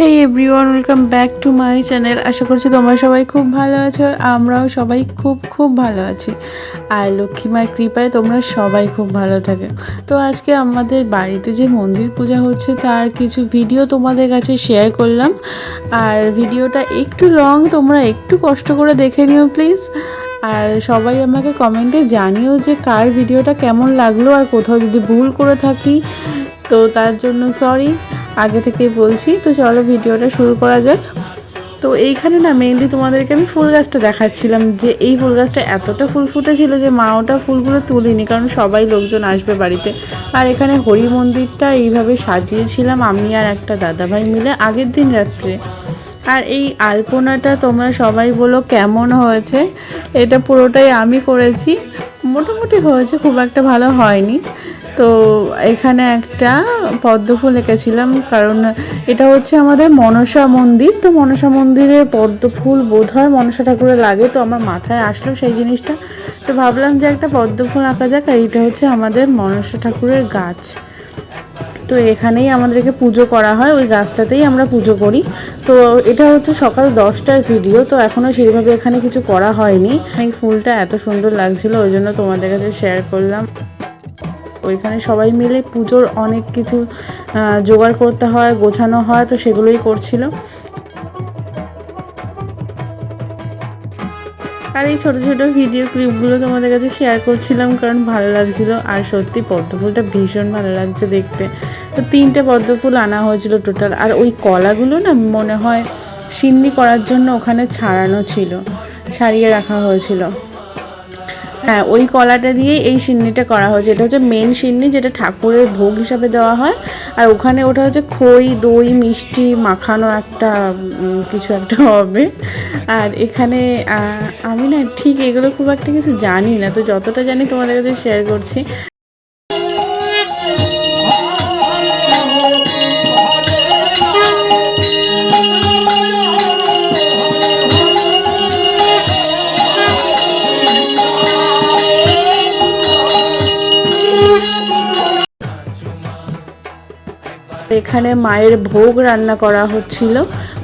Hey everyone welcome back to my channel আশা করছি তোমরা সবাই খুব ভালো আছো আর আমরাও সবাই খুব খুব ভালো আছি। আর লক্ষ্মীমার কৃপায় তোমরা সবাই খুব ভালো থাকে। তো আজকে আমাদের বাড়িতে যে মন্দির পূজা হচ্ছে তার কিছু ভিডিও তোমাদের কাছে শেয়ার করলাম। আর ভিডিওটা একটু লং তোমরা একটু কষ্ট করে দেখে নিও প্লিজ আর সবাই আমাকে কমেন্টে জানিও যে কার ভিডিওটা কেমন লাগল আর কোথাও যদি ভুল করে থাকি। তো তার জন্য সরি আগে থেকেই বলছি, তো চলো ভিডিওটা শুরু করা যাক। তো এইখানে না মেনলি তোমাদেরকে আমি ফুল গাছটা দেখাচ্ছিলাম যে এই ফুল গাছটা এতটা ফুল ফুটেছিল যে মা ওটা ফুলগুলো তুলিনি, কারণ সবাই লোকজন আসবে বাড়িতে। আর এখানে হরি মন্দিরটা এইভাবে সাজিয়েছিলাম আমি আর একটা দাদাভাই মিলে আগের দিন রাত্রে। আর এই আলপনাটা তোমরা সবাই বলো কেমন হয়েছে? এটা পুরোটাই আমি করেছি। মোটামুটি হয়েছে, খুব একটা ভালো হয়নি। তো এখানে একটা পদ্ম ফুল এঁকেছিলাম, কারণ এটা হচ্ছে আমাদের মনসা মন্দির। তো মনসা মন্দিরে পদ্ম ফুল বোধ হয় মনসা ঠাকুরের লাগে, তো আমার মাথায় আসলো সেই জিনিসটা। তো ভাবলাম যে একটা পদ্ম ফুল আঁকা যাক, আর এটা হচ্ছে আমাদের মনসা ঠাকুরের গাছ। তো এখানেই আমাদেরকে পুজো করা হয়, ওই গাছটাতেই আমরা পুজো করি। তো এটা হচ্ছে সকাল দশটার ভিডিও তো এখনও সেইভাবে এখানে কিছু করা হয়নি। এই ফুলটা এত সুন্দর লাগছিল, ওই জন্য তোমাদের কাছে শেয়ার করলাম। ওইখানে সবাই মিলে পুজোর অনেক কিছু জোগাড় করতে হয়, গোছানো হয়, তো সেগুলোই করছিল। আর এই ছোটো ছোটো ভিডিও ক্লিপগুলো তোমাদের কাছে শেয়ার করছিলাম কারণ ভালো লাগছিল। আর সত্যি পদ্মফুলটা ভীষণ ভালো লাগছে দেখতে। তো তিনটে পদ্মফুল আনা হয়েছিল টোটাল আর ওই কলাগুলো না মনে হয় সিন্নি করার জন্য ওখানে ছাড়ানো ছিল, ছাড়িয়ে রাখা হয়েছিল। হ্যাঁ ওই কলাটা দিয়ে এই সিন্নিটা করা হয়েছে। এটা হচ্ছে মেন সিন্নি যেটা ঠাকুরের ভোগ হিসাবে দেওয়া হয়। আর ওখানে ওটা হচ্ছে খই দই মিষ্টি মাখানো একটা কিছু একটা হবে। আর এখানে আমি না ঠিক এগুলো খুব একটা কিছু জানি না। তো যতটা জানি তোমাদের কাছে শেয়ার করছি। এখানে মায়ের ভোগ রান্না করা হচ্ছিল।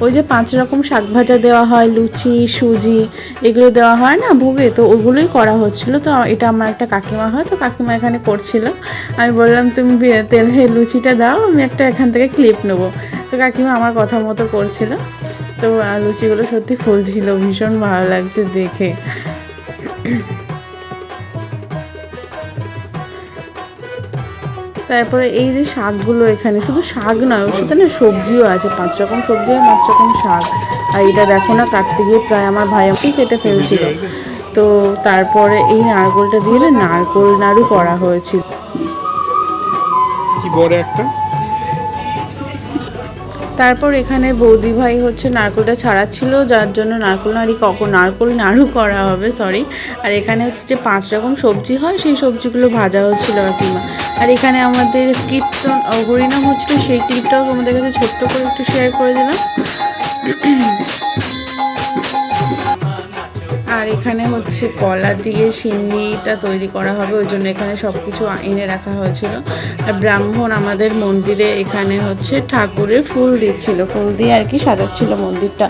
ওই যে পাঁচ রকম শাক ভাজা দেওয়া হয়, লুচি, সুজি, এগুলো দেওয়া হয় না ভোগে? তো ওগুলোই করা হচ্ছিল। তো এটা আমার একটা কাকিমা হয়, তো কাকিমা এখানে করছিল। আমি বললাম, তুমি তেলে লুচিটা দাও, আমি একটা এখান থেকে ক্লিপ নেব। তো কাকিমা আমার কথা মতো করছিল। তো লুচিগুলো সত্যি ফুলছিল, ভীষণ ভালো লাগছে দেখে। তারপরে এই যে শাকগুলো এখানে শুধু শাক নয় ওর সাথে না সবজিও আছে পাঁচ রকম সবজি আর পাঁচ রকম শাক। আর এটা দেখো না কাটতে গিয়ে প্রায় আমার ভাই আমাকে কেটে ফেলছিল। তো তারপরে এই নারকোলটা দিয়ে না নারকোল নাড়ু করা হয়েছিল। কি বড় একটা? তারপর এখানে বৌদি ভাই হচ্ছে নারকোলটা ছাড়াচ্ছিল যার জন্য নারকোল নাড়ি কখন নারকোল নাড়ু করা হবে সরি আর এখানে হচ্ছে যে পাঁচ রকম সবজি হয় সেই সবজিগুলো ভাজা হচ্ছিল কাকিমা আর এখানে আমাদের কীর্তন হরিনাম হচ্ছিল, সেই ক্লিপটাও তোমাদের কাছে ছোট্ট করে একটু শেয়ার করে দিলাম। আর এখানে হচ্ছে কলা দিয়ে সিন্নিটা তৈরি করা হবে, ওই জন্য এখানে সব কিছু এনে রাখা হয়েছিল। আর ব্রাহ্মণ আমাদের মন্দিরে এখানে হচ্ছে ঠাকুরের ফুল দিচ্ছিল, ফুল দিয়ে আর কি সাজাচ্ছিল মন্দিরটা।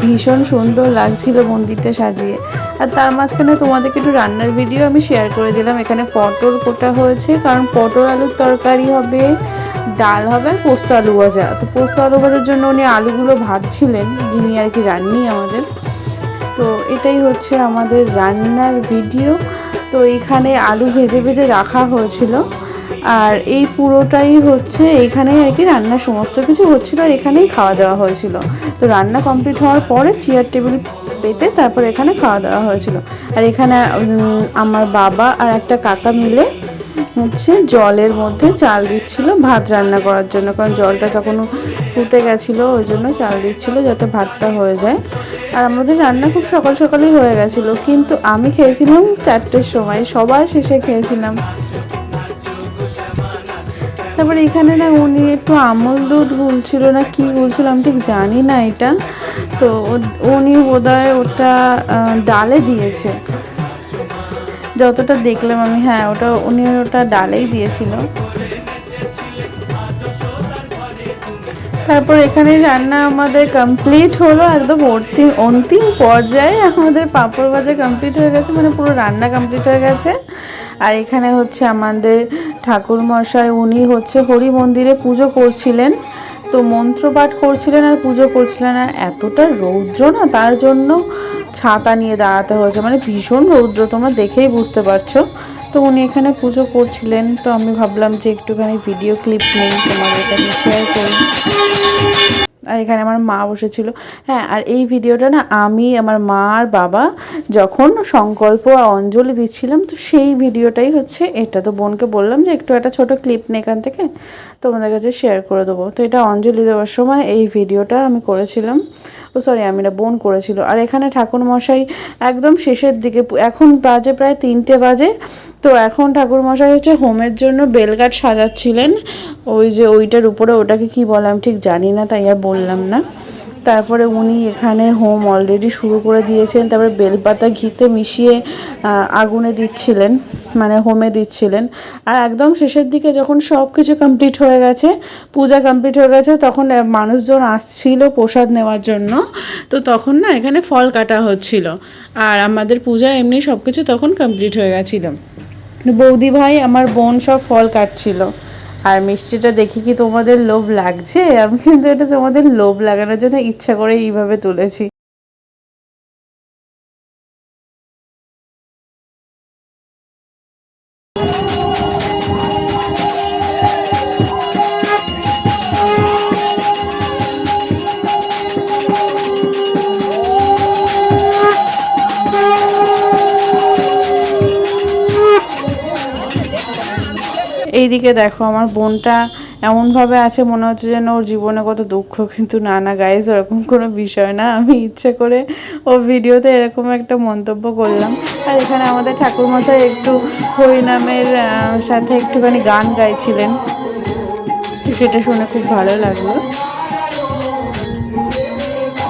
ভীষণ সুন্দর লাগছিল মন্দিরটা সাজিয়ে। আর তার মাঝখানে তোমাদেরকে একটু রান্নার ভিডিও আমি শেয়ার করে দিলাম, এখানে পটল কোটা হয়েছে, কারণ পটল আলুর তরকারি হবে, ডাল হবে আর পোস্ত আলু ভাজা। তো পোস্ত আলু ভাজার জন্য উনি আলুগুলো ভাজছিলেন, যিনি আর কি রান্নি আমাদের। তো এটাই হচ্ছে আমাদের রান্নার ভিডিও। তো এখানে আলু ভেজে ভেজে রাখা হয়েছিল। আর এই পুরোটাই হচ্ছে এইখানেই আর কি রান্নার সমস্ত কিছু হচ্ছিল আর এখানেই খাওয়া দাওয়া হয়েছিল। তো রান্না কমপ্লিট হওয়ার পরে চেয়ার টেবিল পেতে তারপর এখানে খাওয়া দাওয়া হয়েছিল। আর এখানে আমার বাবা আর একটা কাকা মিলে হচ্ছে জলের মধ্যে চাল দিচ্ছিল, ভাত রান্না করার জন্য। কারণ জলটা তখন ফুটে গেছিল, ওই জন্য চাল দিচ্ছিল যাতে ভাতটা হয়ে যায়। আর আমাদের রান্না খুব সকাল সকালেই হয়ে গেছিল, কিন্তু আমি খেয়েছিলাম চারটের সময়, সবার শেষে খেয়েছিলাম। তারপরে এখানে না উনি একটু আমল দুধ গুলছিল না কি গুলছিল আমি ঠিক জানি না এটা। তো উনি বোধহয় ওটা ডালে দিয়েছে। যতটা দেখলাম আমি হ্যাঁ ওটা উনি ওটা ডালেই দিয়েছিল। তারপর এখানে রান্না আমাদের কমপ্লিট হলো, একদম অন্তিম অন্তিম পর্যায়ে আমাদের পাঁপড় ভাজা কমপ্লিট হয়ে গেছে মানে পুরো রান্না কমপ্লিট হয়ে গেছে। আর এখানে হচ্ছে আমাদের ঠাকুর মশাই উনি হচ্ছে হরি মন্দিরে পুজো করছিলেন। তো মন্ত্র পাঠ করছিলেন আর পুজো করছিলেন আর এতটা রৌদ্র না, তার জন্য ছাতা নিয়ে দাঁড়াতে হয়েছে। মানে ভীষণ রৌদ্র, তোমরা দেখেই বুঝতে পারছ। তো উনি এখানে পুজো করছিলেন, তো আমি ভাবলাম যে একটুখানি ভিডিও ক্লিপ নেই, তোমাদের শেয়ার করি। আর এখানে আমার মা বসেছিল। হ্যাঁ আর এই ভিডিওটা না আমি, আমার মা আর বাবা যখন সংকল্প আর অঞ্জলি দিচ্ছিলাম, তো সেই ভিডিওটাই হচ্ছে এটা। তো বোনকে বললাম যে একটু একটা ছোট ক্লিপ নে এখান থেকে, তোমাদের কাছে শেয়ার করে দেবো। তো এটা অঞ্জলি দেওয়ার সময় এই ভিডিওটা আমি করেছিলাম। সরি আমি বোন করেছিল। আর এখানে ঠাকুর মশাই একদম শেষের দিকে, এখন বাজে প্রায় তিনটে বাজে। তো এখন ঠাকুর মশাই হচ্ছে হোমের জন্য বেলগাট সাজাচ্ছিলেন। ওই যে ওইটার উপরে ওটাকে কি বললাম ঠিক জানি না, তাই আর বললাম না। তারপরে উনি এখানে হোম অলরেডি শুরু করে দিয়েছেন, তারপরে বেলপাতা ঘিতে মিশিয়ে আগুনে দিচ্ছিলেন মানে হোমে দিচ্ছিলেন। আর একদম শেষের দিকে যখন সব কিছু কমপ্লিট হয়ে গেছে, পূজা কমপ্লিট হয়ে গেছে, তখন মানুষজন আসছিল প্রসাদ নেওয়ার জন্য। তো তখন না এখানে ফল কাটা হচ্ছিল। আর আমাদের পূজা এমনি সব কিছু তখন কমপ্লিট হয়ে গেছিল। বৌদি ভাই, আমার বোন সব ফল কাটছিল। আর মিষ্টিটা দেখি কি তোমাদের লোভ লাগছে? আমি কিন্তু এটা তোমাদের লোভ লাগানোর জন্য ইচ্ছা করে এইভাবে তুলেছি। এইদিকে দেখো, আমার বোনটা এমনভাবে আছে, মনে হচ্ছে যেন ওর জীবনে কত দুঃখ, কিন্তু না না গাইজ ওরকম কোনো বিষয় না। আমি ইচ্ছে করে ও ভিডিওতে এরকম একটা মন্তব্য করলাম। আর এখানে আমাদের ঠাকুরমশাই একটু হরিনামের সাথে একটুখানি গান গাইছিলেন। সেটা শুনে খুব ভালো লাগল।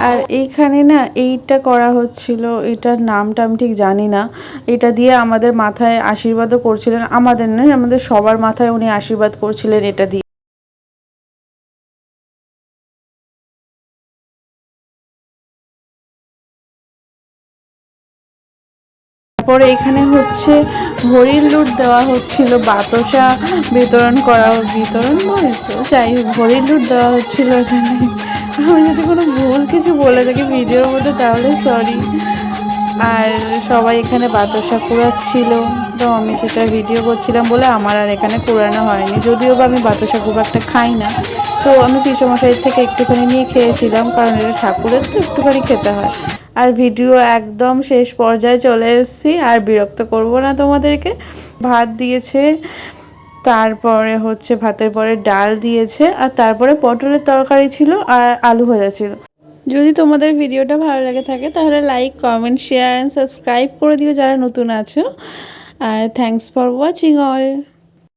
আর এইখানে না, এইটা করা হচ্ছিল, এটার নামটা আমি ঠিক জানি না। এটা দিয়ে আমাদের মাথায় আশীর্বাদও করছিলেন, আমাদের নয়, আমাদের সবার মাথায় উনি আশীর্বাদ করছিলেন এটা দিয়ে। তারপরে এখানে হচ্ছে হরিণ লুট দেওয়া হচ্ছিল, বাতসা বিতরণ করা, বিতরণ নয় তো যাই হোক লুট দেওয়া হচ্ছিল এখানে। আমি যদি কোনো ভুল কিছু বলে থাকি ভিডিওর মধ্যে, তাহলে সরি আর সবাই এখানে বাতাসা কুড়াচ্ছিল। তো আমি সেটা ভিডিও করছিলাম বলে আমার আর এখানে কুড়ানো হয়নি। যদিও বা আমি বাতাসা খুব একটা খাই না। তো আমি পিসমশাইয়ের থেকে একটুখানি নিয়ে খেয়েছিলাম কারণ এটা ঠাকুরের তো একটুখানি খেতে হয়। আর ভিডিও একদম শেষ পর্যায়ে চলে এসেছি। আর বিরক্ত করব না তোমাদেরকে। ভাত দিয়েছে, তারপরে হচ্ছে ভাতের পরে ডাল দিয়েছে, আর তারপরে পটলের তরকারি ছিল আর আলু ভাজা ছিল। যদি তোমাদের ভিডিওটা ভালো লাগে থাকে, তাহলে like comment share and subscribe করে দিও যারা নতুন আছো। আর থ্যাংকস ফর ওয়াচিং অল